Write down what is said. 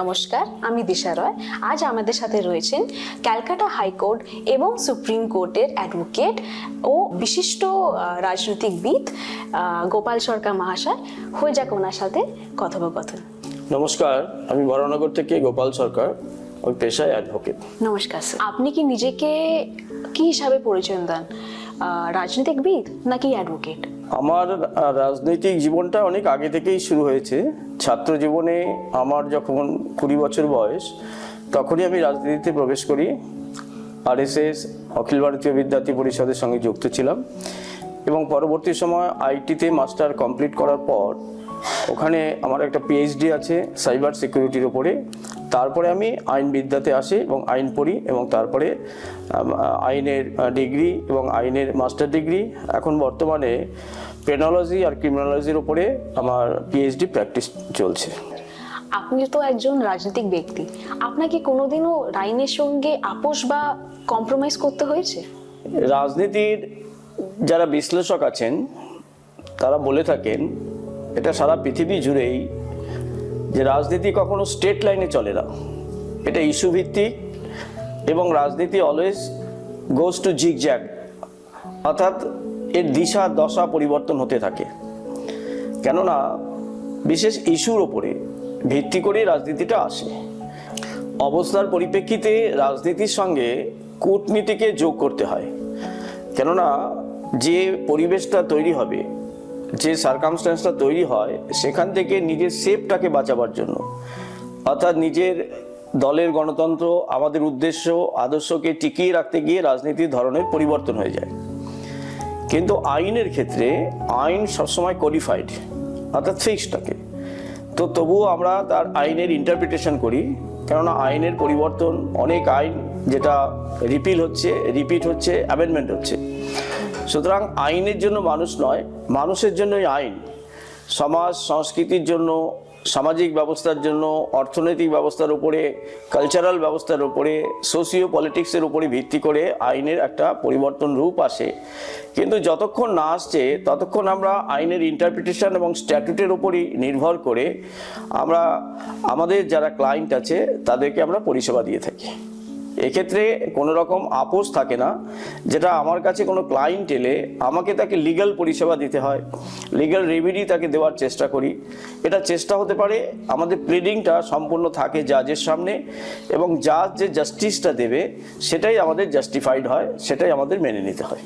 নমস্কার আমি দিশা রয়। আজ আমাদের সাথে রয়েছেন ক্যালকাটা হাইকোর্ট এবং সুপ্রিম কোর্টের অ্যাডভোকেট ও বিশিষ্ট রাজনৈতিকবিদ গোপাল সরকার মহাশয়। হয়ে যাক ওনার সাথে কথোপকথন। নমস্কার আমি বরানগর থেকে গোপাল সরকার ওই পেশায় অ্যাডভোকেট। নমস্কার স্যার আপনি কি নিজেকে কি হিসাবে পরিচয় দেন? রাজনীতিকবিদ নাকি অ্যাডভোকেট আমার রাজনৈতিক জীবনটা অনেক আগে থেকেই শুরু হয়েছে। ছাত্র জীবনে আমার যখন কুড়ি বছর বয়স, তখনই আমি রাজনীতিতে প্রবেশ করি। আরএসএস অখিল ভারতীয় বিদ্যার্থী পরিষদের সঙ্গে যুক্ত ছিলাম। এবং পরবর্তী সময় আইটিতে মাস্টার কমপ্লিট করার পর ওখানে আমার একটা পিএইচডি আছে সাইবার সিকিউরিটির ওপরে তারপরে আমি আইন বিদ্যাতে আসি এবং আইন পড়ি এবং তারপরে আইনের ডিগ্রি এবং আইনের মাস্টার ডিগ্রি এখন বর্তমানে পেনোলজি আর ক্রিমিনোলজির ওপরে আমার পিএইচডি প্র্যাকটিস চলছে। আপনি তো একজন রাজনৈতিক ব্যক্তি। আপনাকে কোনোদিনও আইনের সঙ্গে আপোষ বা কম্প্রোমাইজ করতে হয়েছে? রাজনীতির যারা বিশ্লেষক আছেন তারা বলে থাকেন এটা সারা পৃথিবী জুড়েই যে রাজনীতি কখনো স্টেট লাইনে চলে না। এটা ইস্যু ভিত্তিক এবং রাজনীতি অলওয়েজ গোজ টু জিগ জ্যাগ অর্থাৎ এর দিশা, দশা পরিবর্তন হতে থাকে। কেননা, বিশেষ ইস্যুর ওপরে ভিত্তি করে রাজনীতিটা আসে। অবস্থার পরিপ্রেক্ষিতে রাজনীতির সঙ্গে কূটনীতিকে যোগ করতে হয়। কেননা, যে পরিবেশটা তৈরি হবে যে সার্কামস্ট্যান্সটা তৈরি হয়, সেখান থেকে নিজের সেফটাকে বাঁচাবার জন্য। অর্থাৎ নিজের দলের গণতন্ত্র, আমাদের উদ্দেশ্য, আদর্শকে টিকিয়ে রাখতে গিয়ে রাজনীতির ধরনের পরিবর্তন হয়ে যায়। কিন্তু আইনের ক্ষেত্রে আইন সবসময় কোডিফাইড অর্থাৎ ফিক্সড থাকে। তো তবুও আমরা তার আইনের ইন্টারপ্রিটেশন করি, কেননা আইনের পরিবর্তন, অনেক আইন যেটা রিপিল হচ্ছে রিপিট হচ্ছে অ্যামেন্ডমেন্ট হচ্ছে। সুতরাং আইনের জন্য মানুষ নয়, মানুষের জন্যই আইন। সমাজ, সংস্কৃতির জন্য, সামাজিক ব্যবস্থার জন্য, অর্থনৈতিক ব্যবস্থার উপরে কালচারাল ব্যবস্থার উপরে সোশিও পলিটিক্সের উপরে ভিত্তি করে আইনের একটা পরিবর্তন রূপ আসে। কিন্তু যতক্ষণ না আসছে, ততক্ষণ আমরা আইনের ইন্টারপ্রিটেশন এবং স্ট্যাটুটের উপরই নির্ভর করে আমরা, আমাদের যারা ক্লায়েন্ট আছে, তাদেরকে আমরা পরিষেবা দিয়ে থাকি। এক্ষেত্রে কোনো রকম আপোষ থাকে না, যেটা আমার কাছে কোনো ক্লায়েন্ট এলে আমাকে তাকে লিগাল পরিষেবা দিতে হয় লিগাল রেমিডি তাকে দেওয়ার চেষ্টা করি। এটা চেষ্টা হতে পারে, আমাদের প্লেডিংটা সম্পূর্ণ থাকে জাজের সামনে এবং জাজ যে জাস্টিসটা দেবে, সেটাই আমাদের জাস্টিফাইড হয়, সেটাই আমাদের মেনে নিতে হয়।